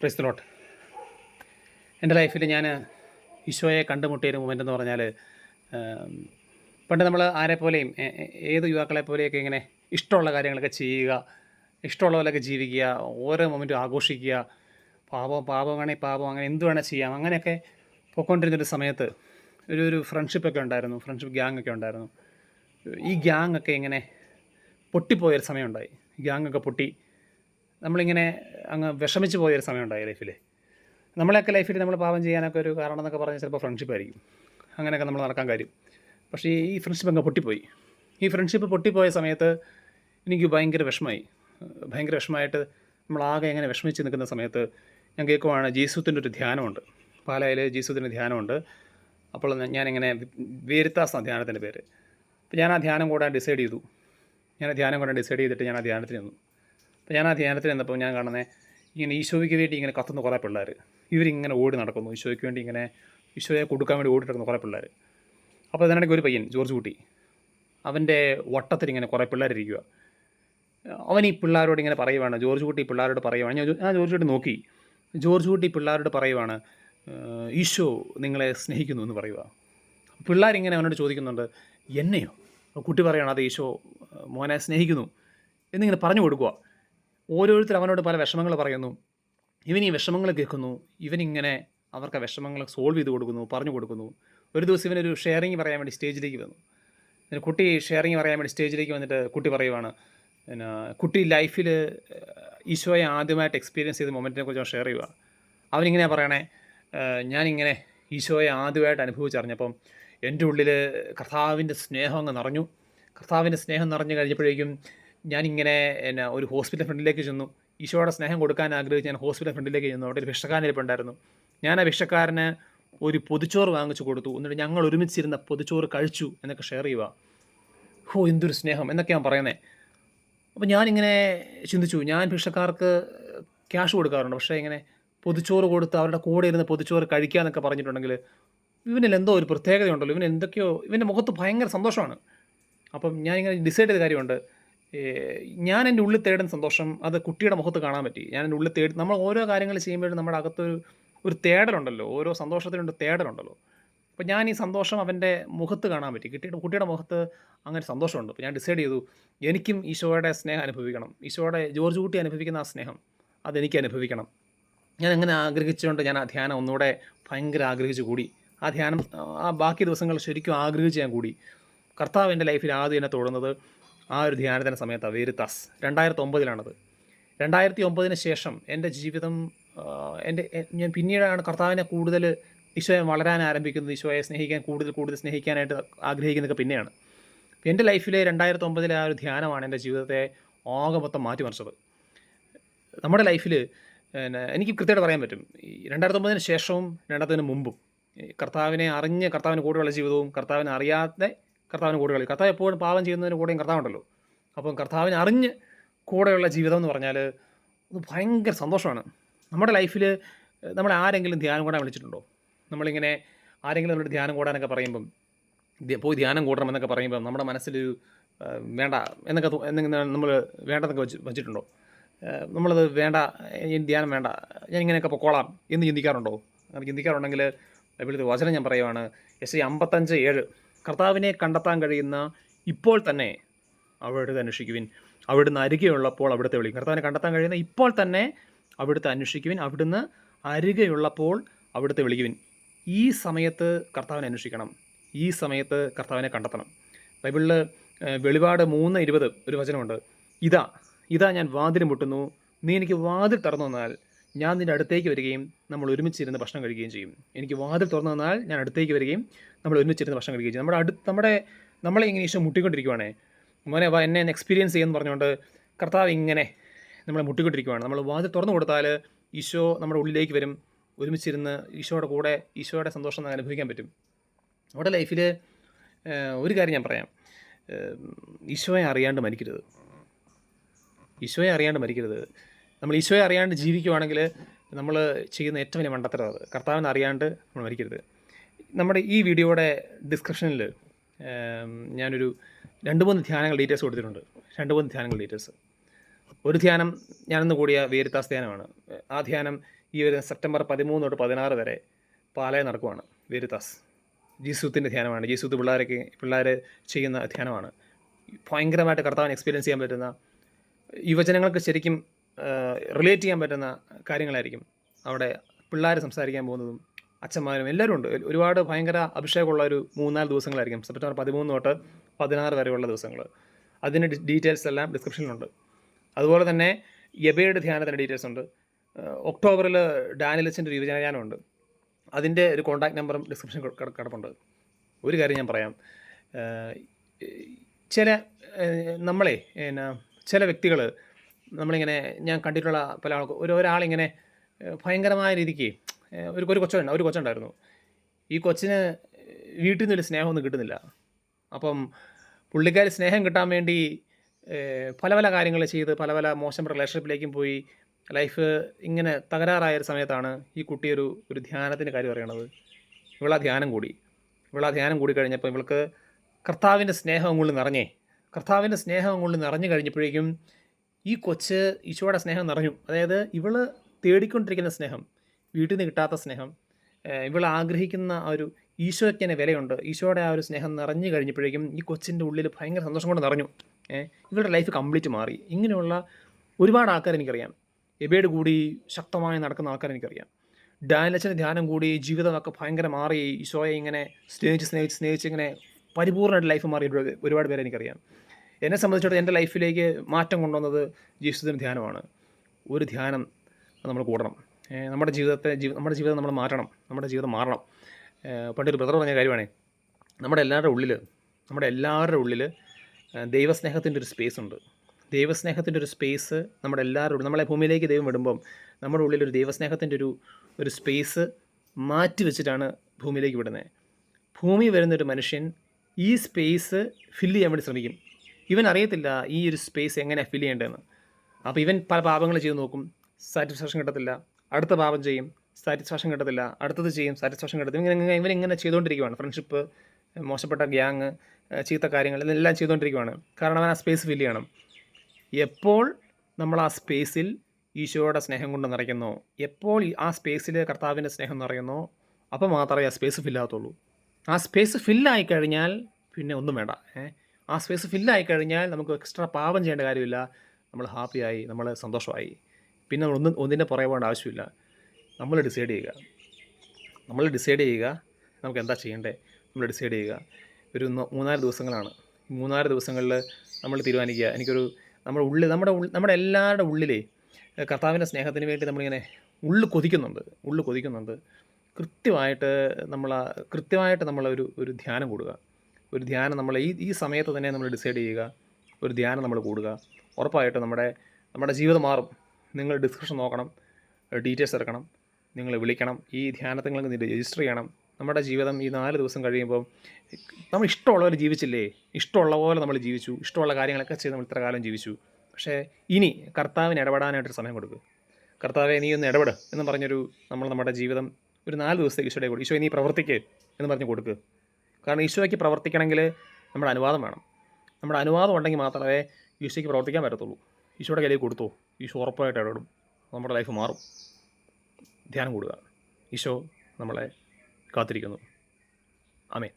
ക്രിസ്തലോട്ട് എന്റെ ലൈഫിൽ ഞാൻ ഈശോയെ കണ്ടുമുട്ടിയ ഒരു മൊമെന്റ് എന്ന് പറഞ്ഞാൽ പണ്ട് നമ്മൾ ആരെപ്പോലെയും ഏത് യുവാക്കളെ പോലെയൊക്കെ ഇങ്ങനെ ഇഷ്ടമുള്ള കാര്യങ്ങളൊക്കെ ചെയ്യുക ഇഷ്ടമുള്ള പോലെയൊക്കെ ജീവിക്കുക ഓരോ മൊമെന്റും ആഘോഷിക്കുക പാപം പാപമാണെങ്കിൽ പാപം അങ്ങനെ എന്ത് വേണേൽ ചെയ്യാം അങ്ങനെയൊക്കെ പോയിക്കൊണ്ടിരുന്നൊരു സമയത്ത് ഒരു ഒരു ഫ്രണ്ട്ഷിപ്പൊക്കെ ഉണ്ടായിരുന്നു ഫ്രണ്ട്ഷിപ്പ് ഗ്യാങ് ഒക്കെ ഉണ്ടായിരുന്നു. ഈ ഗ്യാങ് ഒക്കെ ഇങ്ങനെ പൊട്ടിപ്പോയൊരു സമയമുണ്ടായി ഗ്യാങ് ഒക്കെ പൊട്ടി നമ്മളിങ്ങനെ അങ്ങ് വിഷമിച്ച് പോയൊരു സമയമുണ്ടായി ലൈഫിൽ നമ്മളെയൊക്കെ ലൈഫിൽ നമ്മൾ പാപം ചെയ്യാനൊക്കെ ഒരു കാരണം എന്നൊക്കെ പറഞ്ഞാൽ ചിലപ്പോൾ ഫ്രണ്ട്ഷിപ്പ് ആയിരിക്കും. അങ്ങനെയൊക്കെ നമ്മൾ നടക്കാൻ കാര്യം. പക്ഷേ ഈ ഫ്രണ്ട്ഷിപ്പ് അങ്ങ് പൊട്ടിപ്പോയി. ഈ ഫ്രണ്ട്ഷിപ്പ് പൊട്ടിപ്പോയ സമയത്ത് എനിക്ക് ഭയങ്കര വിഷമമായി ഭയങ്കര വിഷമമായിട്ട് നമ്മളാകെ എങ്ങനെ വിഷമിച്ച് നിൽക്കുന്ന സമയത്ത് ഞാൻ കേൾക്കുവാണ് ജീസുത്തിന്റെ ഒരു ധ്യാനമുണ്ട്. പാലായിൽ ജീസുത്തിന്റെ ധ്യാനമുണ്ട്. അപ്പോൾ ഞാനിങ്ങനെ വേരുത്താസ് ധ്യാനത്തിന്റെ പേര്. അപ്പോൾ ഞാൻ ആ ധ്യാനം കൂടാൻ ഡിസൈഡ് ചെയ്തു. ഞാൻ ധ്യാനം കൂടാൻ ഡിസൈഡ് ചെയ്തിട്ട് ഞാൻ ആ ധ്യാനത്തിന് നിന്നു അപ്പോൾ ഞാൻ ആ ധ്യാനത്തിൽ എന്നപ്പോൾ ഞാൻ കാണുന്നത് ഇങ്ങനെ ഈശോയ്ക്ക് വേണ്ടി ഇങ്ങനെ കത്തുന്ന കുറേ പിള്ളേർ ഇവരിങ്ങനെ ഓടി നടക്കുന്നു. ഈശോയ്ക്ക് വേണ്ടി ഇങ്ങനെ ഈശോയെ കൊടുക്കാൻ വേണ്ടി ഓടി നടക്കുന്ന കുറേ പിള്ളേർ അപ്പോൾ അതിനിടയ്ക്ക് ഒരു പയ്യൻ ജോർജ് കുട്ടി അവന്റെ വട്ടത്തിൽ ഇങ്ങനെ കുറേ പിള്ളേരിരിക്കുക അവൻ ഈ പിള്ളേരോട് ഇങ്ങനെ പറയുവാണ് ജോർജ് കുട്ടി പിള്ളേരോട് പറയുവാണ്. ഞാൻ ഞാൻ ജോർജ് കുട്ടി നോക്കി. ജോർജ് കുട്ടി പിള്ളേരോട് പറയുവാണ് "ഏഹ്, ഈശോ നിങ്ങളെ സ്നേഹിക്കുന്നു എന്ന് പറയുക പിള്ളേരിങ്ങനെ അവനോട് ചോദിക്കുന്നുണ്ട് എന്നെയോ? കുട്ടി പറയുകയാണ് അത് ഈശോ മോനെ സ്നേഹിക്കുന്നു എന്നിങ്ങനെ പറഞ്ഞു കൊടുക്കുക ഓരോരുത്തർ അവനോട് പല വിഷമങ്ങൾ പറയുന്നു. ഇവൻ ഈ വിഷമങ്ങൾ കേൾക്കുന്നു. ഇവനിങ്ങനെ അവർക്ക് വിഷമങ്ങൾ സോൾവ് ചെയ്ത് കൊടുക്കുന്നു പറഞ്ഞു കൊടുക്കുന്നു. ഒരു ദിവസം ഇവനൊരു ഷെയറിങ് പറയാൻ വേണ്ടി സ്റ്റേജിലേക്ക് വന്നു. പിന്നെ കുട്ടി ഷെയറിങ് പറയാൻ വേണ്ടി സ്റ്റേജിലേക്ക് വന്നിട്ട് കുട്ടി പറയുവാണ് പിന്നെ കുട്ടി ലൈഫിൽ ഈശോയെ ആദ്യമായിട്ട് എക്സ്പീരിയൻസ് ചെയ്ത മൊമെന്റിനെ കുറിച്ച് ഷെയർ ചെയ്യുക അവനിങ്ങനെ പറയണേ "ഏഹ്, ഞാനിങ്ങനെ ഈശോയെ ആദ്യമായിട്ട് അനുഭവിച്ചറിഞ്ഞപ്പം എന്റെ ഉള്ളിൽ കർത്താവിന്റെ സ്നേഹം അങ്ങ് നിറഞ്ഞു. കർത്താവിന്റെ സ്നേഹം നിറഞ്ഞു കഴിഞ്ഞപ്പോഴേക്കും ഞാനിങ്ങനെ എന്നെ ഒരു ഹോസ്പിറ്റൽ ഫ്രണ്ടിലേക്ക് ചെന്നു. ഈശോയുടെ സ്നേഹം കൊടുക്കാൻ ആഗ്രഹിച്ച് ഞാൻ ഹോസ്പിറ്റൽ ഫ്രണ്ടിലേക്ക് ചെന്നു. അവിടെ ഒരു ഭിക്ഷക്കാരനിരിപ്പുണ്ടായിരുന്നു ഞാൻ ആ ഭിക്ഷക്കാരന് ഒരു പൊതിച്ചോറ് വാങ്ങിച്ചു കൊടുത്തു. എന്നിട്ട് ഞങ്ങൾ ഒരുമിച്ചിരുന്ന പൊതിച്ചോറ് കഴിച്ചു എന്നൊക്കെ ഷെയർ ചെയ്യുക. ഹോ എന്തൊരു സ്നേഹം എന്നൊക്കെ ഞാൻ പറയുന്നത് അപ്പോൾ ഞാനിങ്ങനെ ചിന്തിച്ചു. ഞാൻ ഭിക്ഷക്കാർക്ക് ക്യാഷ് കൊടുക്കാറുണ്ട്. പക്ഷേ ഇങ്ങനെ പൊതിച്ചോറ് കൊടുത്ത് അവരുടെ കൂടെ ഇരുന്ന് പൊതിച്ചോറ് കഴിക്കുക എന്നൊക്കെ പറഞ്ഞിട്ടുണ്ടെങ്കിൽ ഇവനിൽ എന്തോ ഒരു പ്രത്യേകതയുണ്ടല്ലോ. ഇവൻ എന്തൊക്കെയോ ഇവന്റെ മുഖത്ത് ഭയങ്കര സന്തോഷമാണ്. അപ്പം ഞാനിങ്ങനെ ഡിസൈഡ് ചെയ്ത കാര്യമുണ്ട്. ഞാൻ എന്റെ ഉള്ളിൽ തേടുന്ന സന്തോഷം അത് കുട്ടിയുടെ മുഖത്ത് കാണാൻ പറ്റി. ഞാൻ എന്റെ ഉള്ളിൽ തേടി നമ്മൾ ഓരോ കാര്യങ്ങൾ ചെയ്യുമ്പോഴും നമ്മുടെ അകത്തൊരു ഒരു തേടലുണ്ടല്ലോ. ഓരോ സന്തോഷത്തിനുണ്ട് തേടലുണ്ടല്ലോ. അപ്പോൾ ഞാൻ ഈ സന്തോഷം അവന്റെ മുഖത്ത് കാണാൻ പറ്റി. കുട്ടിയുടെ കുട്ടിയുടെ മുഖത്ത് അങ്ങനെ സന്തോഷമുണ്ട്. അപ്പോൾ ഞാൻ ഡിസൈഡ് ചെയ്തു എനിക്കും ഈശോയുടെ സ്നേഹം അനുഭവിക്കണം. ഈശോയുടെ ജോർജ് കുട്ടി അനുഭവിക്കുന്ന ആ സ്നേഹം അതെനിക്ക് അനുഭവിക്കണം. ഞാൻ അങ്ങനെ ആഗ്രഹിച്ചുകൊണ്ട് ഞാൻ ആ ധ്യാനം ഒന്നുകൂടെ ഭയങ്കര ആഗ്രഹിച്ചു കൂടി. ആ ധ്യാനം ആ ബാക്കി ദിവസങ്ങൾ ശരിക്കും ആഗ്രഹിച്ച് ഞാൻ കൂടി. കർത്താവ് എന്റെ ലൈഫിൽ ആദ്യം എന്നെ തൊടുന്നത് ആ ഒരു ധ്യാനത്തിന്റെ സമയത്താണ് വേരിത്താസ് രണ്ടായിരത്തി ഒമ്പതിലാണത് രണ്ടായിരത്തി ഒമ്പതിന് ശേഷം എന്റെ ജീവിതം എന്റെ ഞാൻ പിന്നീടാണ് കർത്താവിനെ കൂടുതൽ ഈശോയെ വളരാൻ ആരംഭിക്കുന്നത് ഈശോയെ സ്നേഹിക്കാൻ കൂടുതൽ കൂടുതൽ സ്നേഹിക്കാനായിട്ട് ആഗ്രഹിക്കുന്നതൊക്കെ പിന്നെയാണ്. എന്റെ ലൈഫിലെ രണ്ടായിരത്തി ഒമ്പതിലെ ആ ഒരു ധ്യാനമാണ് എന്റെ ജീവിതത്തെ ആകെ മൊത്തം മാറ്റിമറിച്ചത്. നമ്മുടെ ലൈഫിൽ എനിക്ക് കൃത്യമായിട്ട് പറയാൻ പറ്റും. രണ്ടായിരത്തി ഒമ്പതിന് ശേഷവും രണ്ടായിരത്തിന് മുമ്പും കർത്താവിനെ അറിഞ്ഞ് കർത്താവിന് കൂടെയുള്ള ജീവിതവും കർത്താവിനെ അറിയാതെ കർത്താവിന് കൂടെ കളി കർത്താവ് എപ്പോഴും പാപം ചെയ്യുന്നതിന് കൂടെയും കർത്താവുണ്ടല്ലോ. അപ്പം കർത്താവിനെ അറിഞ്ഞ് കൂടെയുള്ള ജീവിതം എന്ന് പറഞ്ഞാൽ അത് ഭയങ്കര സന്തോഷമാണ്. നമ്മുടെ ലൈഫിൽ നമ്മൾ ആരെങ്കിലും ധ്യാനം കൂടാൻ വിളിച്ചിട്ടുണ്ടോ? നമ്മളിങ്ങനെ ആരെങ്കിലും നമ്മുടെ ധ്യാനം കൂടാനൊക്കെ പറയുമ്പം പോയി ധ്യാനം കൂടണം എന്നൊക്കെ പറയുമ്പം നമ്മുടെ മനസ്സിലൊരു വേണ്ട എന്നൊക്കെ നമ്മൾ വേണ്ടെന്നൊക്കെ വെച്ച് വെച്ചിട്ടുണ്ടോ? നമ്മളത് വേണ്ട ധ്യാനം വേണ്ട ഞാൻ ഇങ്ങനെയൊക്കെ പൊക്കോളാം എന്ന് ചിന്തിക്കാറുണ്ടോ? അങ്ങനെ ചിന്തിക്കാറുണ്ടെങ്കിൽ ബൈബിളിൽ വചനം ഞാൻ പറയുവാണ് എസ് ഐ അമ്പത്തഞ്ച് ഏഴ്. കർത്താവിനെ കണ്ടെത്താൻ കഴിയുന്ന ഇപ്പോൾ തന്നെ അവിടുത്തെ അന്വേഷിക്കുവിൻ. അവിടുന്ന് അരികെയുള്ളപ്പോൾ അവിടുത്തെ വിളിക്കും കർത്താവിനെ കണ്ടെത്താൻ കഴിയുന്ന ഇപ്പോൾ തന്നെ അവിടുത്തെ അന്വേഷിക്കുവിൻ. അവിടുന്ന് അരികെയുള്ളപ്പോൾ അവിടുത്തെ വിളിക്കുവിൻ. ഈ സമയത്ത് കർത്താവിനെ അന്വേഷിക്കണം. ഈ സമയത്ത് കർത്താവിനെ കണ്ടെത്തണം. ബൈബിളിൽ വെളിപാട് മൂന്ന് ഇരുപത് ഒരു വചനമുണ്ട്. ഇതാ ഇതാ ഞാൻ വാതിൽ മുട്ടുന്നു. നീ എനിക്ക് വാതിൽ തുറന്നു തന്നാൽ ഞാൻ നിന്റെ അടുത്തേക്ക് വരികയും നമ്മൾ ഒരുമിച്ചിരുന്ന് ഭക്ഷണം കഴിക്കുകയും ചെയ്യും. എനിക്ക് വാതിൽ തുറന്നു തന്നാൽ ഞാൻ അടുത്തേക്ക് വരികയും നമ്മൾ ഒരുമിച്ചിരുന്ന് ഭക്ഷണം കഴിക്കുകയും ചെയ്യും. നമ്മുടെ അടുത്ത് നമ്മുടെ നമ്മളെ ഇങ്ങനെ ഈശോ മുട്ടിക്കൊണ്ടിരിക്കുവാണേ. മോനെ വാ എന്നെ എക്സ്പീരിയൻസ് ചെയ്യുമെന്ന് പറഞ്ഞുകൊണ്ട് കർത്താവ് ഇങ്ങനെ നമ്മളെ മുട്ടിക്കൊണ്ടിരിക്കുവാണ്. നമ്മൾ വാതിൽ തുറന്നു കൊടുത്താൽ ഈശോ നമ്മുടെ ഉള്ളിലേക്ക് വരും. ഒരുമിച്ചിരുന്ന് ഈശോയുടെ കൂടെ ഈശോയുടെ സന്തോഷം അനുഭവിക്കാൻ പറ്റും. നമ്മുടെ ലൈഫിൽ ഒരു കാര്യം ഞാൻ പറയാം. ഈശോയെ അറിയാണ്ട് മരിക്കരുത്. ഈശോയെ അറിയാണ്ട് മരിക്കരുത്. നമ്മൾ ഈശോയെ അറിയാണ്ട് ജീവിക്കുവാണെങ്കിൽ നമ്മൾ ചെയ്യുന്ന ഏറ്റവും വലിയ മണ്ടത്തരം അത്. കർത്താവിനെ അറിയാണ്ട് നമ്മൾ മരിക്കരുത്. നമ്മുടെ ഈ വീഡിയോയുടെ ഡിസ്ക്രിപ്ഷനിൽ ഞാനൊരു രണ്ട് മൂന്ന് ധ്യാനങ്ങൾ ഡീറ്റെയിൽസ് കൊടുത്തിട്ടുണ്ട്. രണ്ട് മൂന്ന് ധ്യാനങ്ങൾ ഡീറ്റെയിൽസ് ഒരു ധ്യാനം ഞാനിന്ന് കൂടിയ വേരിത്താസ് ധ്യാനമാണ്. ആ ധ്യാനം ഈ ഒരു സെപ്റ്റംബർ പതിമൂന്ന് തൊട്ട് പതിനാറ് വരെ പാലായ നടക്കുവാണ് വേരിത്താസ്. ജീസൂത്തിന്റെ ധ്യാനമാണ്. ജീസൂത്ത് പിള്ളേരൊക്കെ പിള്ളേർ ചെയ്യുന്ന ധ്യാനമാണ്. ഭയങ്കരമായിട്ട് കർത്താവിന് എക്സ്പീരിയൻസ് ചെയ്യാൻ പറ്റുന്ന യുവജനങ്ങൾക്ക് ശരിക്കും റിലേറ്റ് ചെയ്യാൻ പറ്റുന്ന കാര്യങ്ങളായിരിക്കും അവിടെ പിള്ളേർ സംസാരിക്കാൻ പോകുന്നതും അച്ഛന്മാരും എല്ലാവരും ഉണ്ട്. ഒരുപാട് ഭയങ്കര അഭിഷേകമുള്ള ഒരു മൂന്നാൽ ദിവസങ്ങളായിരിക്കും. സെപ്റ്റംബർ പതിമൂന്ന് തൊട്ട് പതിനാറ് വരെയുള്ള ദിവസങ്ങൾ അതിന്റെ ഡീറ്റെയിൽസ് എല്ലാം ഡിസ്ക്രിപ്ഷനിലുണ്ട്. അതുപോലെ തന്നെ യബയുടെ ധ്യാനത്തിന്റെ ഡീറ്റെയിൽസ് ഉണ്ട്. ഒക്ടോബറിൽ ഡാനിലച്ചന്റെ ഒരു ഉണ്ട്. അതിന്റെ ഒരു കോൺടാക്ട് നമ്പറും ഡിസ്ക്രിപ്ഷൻ കിടപ്പുണ്ട്. ഒരു കാര്യം ഞാൻ പറയാം. ചില നമ്മളെ എന്നാ ചില വ്യക്തികൾ നമ്മളിങ്ങനെ ഞാൻ കണ്ടിട്ടുള്ള പല ആൾക്കും ഒരു ഒരാളിങ്ങനെ ഭയങ്കരമായ രീതിക്ക് ഒരു ഒരു കൊച്ചുണ്ട് ഒരു കൊച്ചുണ്ടായിരുന്നു. ഈ കൊച്ചിന് വീട്ടിൽ നിന്ന് സ്നേഹമൊന്നും കിട്ടുന്നില്ല. അപ്പം പുള്ളിക്കാരി സ്നേഹം കിട്ടാൻ വേണ്ടി പല പല കാര്യങ്ങൾ ചെയ്ത് പല പല മോശം റിലേഷൻഷിപ്പിലേക്കും പോയി ലൈഫ് ഇങ്ങനെ തകരാറായ ഒരു സമയത്താണ് ഈ കുട്ടി ഒരു ഒരു ധ്യാനത്തിന്റെ കാര്യം പറയണത് ഇവളാ ധ്യാനം കൂടി. ഇവളാ ധ്യാനം കൂടി കഴിഞ്ഞപ്പോൾ ഇവൾക്ക് കർത്താവിന്റെ സ്നേഹം അങ്ങോട്ട് നിറഞ്ഞേ. കർത്താവിന്റെ സ്നേഹം അങ്ങോട്ട് നിറഞ്ഞു കഴിഞ്ഞപ്പോഴേക്കും ഈ കൊച്ച് ഈശോയുടെ സ്നേഹം നിറഞ്ഞു. അതായത് ഇവൾ തേടിക്കൊണ്ടിരിക്കുന്ന സ്നേഹം. വീട്ടിൽ നിന്ന് കിട്ടാത്ത സ്നേഹം ഇവൾ ആഗ്രഹിക്കുന്ന ആ ഒരു ഈശോയ്ക്ക് വിലയുണ്ട്. ഈശോയുടെ ആ ഒരു സ്നേഹം നിറഞ്ഞു കഴിഞ്ഞപ്പോഴേക്കും ഈ കൊച്ചിന്റെ ഉള്ളിൽ ഭയങ്കര സന്തോഷം കൊണ്ട് നിറഞ്ഞു. ഇവളുടെ ലൈഫ് കംപ്ലീറ്റ് മാറി. ഇങ്ങനെയുള്ള ഒരുപാട് ആൾക്കാർ എനിക്കറിയാം. എബേഡ് കൂടി ശക്തമായി നടക്കുന്ന ആൾക്കാർ എനിക്കറിയാം. ഡാനിലച്ചന്റെ ധ്യാനം കൂടി ജീവിതമൊക്കെ ഭയങ്കര മാറി. ഈശോയെ ഇങ്ങനെ സ്നേഹിച്ച് സ്നേഹിച്ച് സ്നേഹിച്ച് ഇങ്ങനെ പരിപൂർണമായിട്ട് ലൈഫ് മാറി ഒരുപാട് പേരെ എനിക്കറിയാം. എന്നെ സംബന്ധിച്ചിടത്തോളം എന്റെ ലൈഫിലേക്ക് മാറ്റം കൊണ്ടുവന്നത് ജീസസിന്റെ ധ്യാനമാണ്. ഒരു ധ്യാനം നമ്മൾ കൂടണം. നമ്മുടെ ജീവിതത്തെ ജീവ നമ്മുടെ ജീവിതം നമ്മൾ മാറ്റണം. നമ്മുടെ ജീവിതം മാറണം. പണ്ടൊരു ബ്രദർ പറഞ്ഞ കാര്യമാണ്. നമ്മുടെ എല്ലാവരുടെ ഉള്ളിൽ നമ്മുടെ എല്ലാവരുടെ ഉള്ളിൽ ദൈവസ്നേഹത്തിന്റെ ഒരു സ്പേസ് ഉണ്ട്. ദൈവസ്നേഹത്തിന്റെ ഒരു സ്പേസ് നമ്മുടെ എല്ലാവരുടെ നമ്മളെ ഭൂമിയിലേക്ക് ദൈവം വിടുമ്പം നമ്മുടെ ഉള്ളിൽ ഒരു ദൈവസ്നേഹത്തിന്റെ ഒരു ഒരു സ്പേസ് മാറ്റി വെച്ചിട്ടാണ് ഭൂമിയിലേക്ക് വിടുന്നത് ഭൂമി വരുന്നൊരു മനുഷ്യൻ ഈ സ്പേസ് ഫില്ല് ചെയ്യാൻ വേണ്ടി ശ്രമിക്കും. ഇവൻ അറിയത്തില്ല ഈ ഒരു സ്പേസ് എങ്ങനെയാണ് ഫില്ല് ചെയ്യേണ്ടതെന്ന്. അപ്പോൾ ഇവൻ പല പാപങ്ങൾ ചെയ്ത് നോക്കും. സാറ്റിസ്ഫാക്ഷൻ കിട്ടത്തില്ല. അടുത്ത പാപം ചെയ്യും സാറ്റിസ്ഫാക്ഷൻ കിട്ടത്തില്ല അടുത്തത് ചെയ്യും സാറ്റിസ്ഫാക്ഷൻ കിട്ടത്തില്ല. ഇങ്ങനെ ഇങ്ങനെ ചെയ്തുകൊണ്ടിരിക്കുവാണ് ഫ്രണ്ട്ഷിപ്പ് മോശപ്പെട്ട ഗ്യാങ് ചീത്ത കാര്യങ്ങൾ ഇതെല്ലാം ചെയ്തുകൊണ്ടിരിക്കുവാണ് കാരണം അവൻ ആ സ്പേസ് ഫില്ല് ചെയ്യണം. എപ്പോൾ നമ്മൾ ആ സ്പേസിൽ ഈശോയുടെ സ്നേഹം കൊണ്ട് നിറയ്ക്കുന്നു? എപ്പോൾ ആ സ്പേസിൽ കർത്താവിന്റെ സ്നേഹം നിറയുന്നോ? അപ്പോൾ മാത്രമേ ആ സ്പേസ് ഫില്ലാകത്തുള്ളൂ ആ സ്പേസ് ഫില്ലായി കഴിഞ്ഞാൽ പിന്നെ ഒന്നും വേണ്ട. ആ സ്പേസ് ഫില്ലായി കഴിഞ്ഞാൽ നമുക്ക് എക്സ്ട്രാ പാപം ചെയ്യേണ്ട കാര്യമില്ല. നമ്മൾ ഹാപ്പിയായി നമ്മൾ സന്തോഷമായി. പിന്നെ നമ്മൾ ഒന്നും ഒന്നിനെ പുറകെ പോകേണ്ട ആവശ്യമില്ല. നമ്മൾ ഡിസൈഡ് ചെയ്യുക. നമ്മൾ ഡിസൈഡ് ചെയ്യുക നമുക്ക് എന്താ ചെയ്യേണ്ടേ നമ്മൾ ഡിസൈഡ് ചെയ്യുക. ഒരു മൂന്നാൽ ദിവസങ്ങളാണ്. മൂന്നാൽ ദിവസങ്ങളിൽ നമ്മൾ തീരുമാനിക്കുക. എനിക്കൊരു നമ്മുടെ ഉള്ളിൽ നമ്മുടെ നമ്മുടെ എല്ലാവരുടെ ഉള്ളിലേ കർത്താവിന്റെ സ്നേഹത്തിന് വേണ്ടി നമ്മളിങ്ങനെ ഉള്ളു കൊതിക്കുന്നുണ്ട്. ഉള്ളു കൊതിക്കുന്നുണ്ട്. കൃത്യമായിട്ട് നമ്മൾ കൃത്യമായിട്ട് നമ്മളൊരു ഒരു ധ്യാനം കൂടുക. ഒരു ധ്യാനം നമ്മൾ ഈ ഈ സമയത്ത് തന്നെ നമ്മൾ ഡിസൈഡ് ചെയ്യുക. ഒരു ധ്യാനം നമ്മൾ കൂടുക. ഉറപ്പായിട്ടും നമ്മുടെ നമ്മുടെ ജീവിതം മാറും. നിങ്ങൾ ഡിസ്ക്രിപ്ഷൻ നോക്കണം ഡീറ്റെയിൽസ് ഇറക്കണം നിങ്ങൾ വിളിക്കണം ഈ ധ്യാനത്തിൽ നിങ്ങൾക്ക് രജിസ്റ്റർ ചെയ്യണം. നമ്മുടെ ജീവിതം ഈ നാല് ദിവസം കഴിയുമ്പോൾ നമ്മൾ ഇഷ്ടമുള്ളവർ ജീവിച്ചില്ലേ? ഇഷ്ടമുള്ള പോലെ നമ്മൾ ജീവിച്ചു. ഇഷ്ടമുള്ള കാര്യങ്ങളൊക്കെ ചെയ്ത് നമ്മൾ ഇത്ര കാലം ജീവിച്ചു. പക്ഷേ ഇനി കർത്താവിന് ഇടപെടാനായിട്ടൊരു സമയം കൊടുക്കുക കർത്താവെ നീ ഒന്ന് ഇടപെട് എന്ന് പറഞ്ഞൊരു നമ്മൾ നമ്മുടെ ജീവിതം ഒരു നാല് ദിവസത്തേക്ക് ഈശോയുടെ കൊടുക്കും ഈശോ നീ പ്രവർത്തിക്ക് എന്ന് പറഞ്ഞ് കൊടുക്കുക കാരണം ഈശോയ്ക്ക് പ്രവർത്തിക്കണമെങ്കിൽ നമ്മുടെ അനുവാദം വേണം. നമ്മുടെ അനുവാദം ഉണ്ടെങ്കിൽ മാത്രമേ ഈശോയ്ക്ക് പ്രവർത്തിക്കാൻ പറ്റത്തുള്ളൂ. ഈശോയുടെ കയ്യിൽ കൊടുത്തോ ഈശോ ഉറപ്പായിട്ട് ഇടപെടും നമ്മുടെ ലൈഫ് മാറും. ധ്യാനം കൂടുക. ഈശോ നമ്മളെ കാത്തിരിക്കുന്നു. ആമേ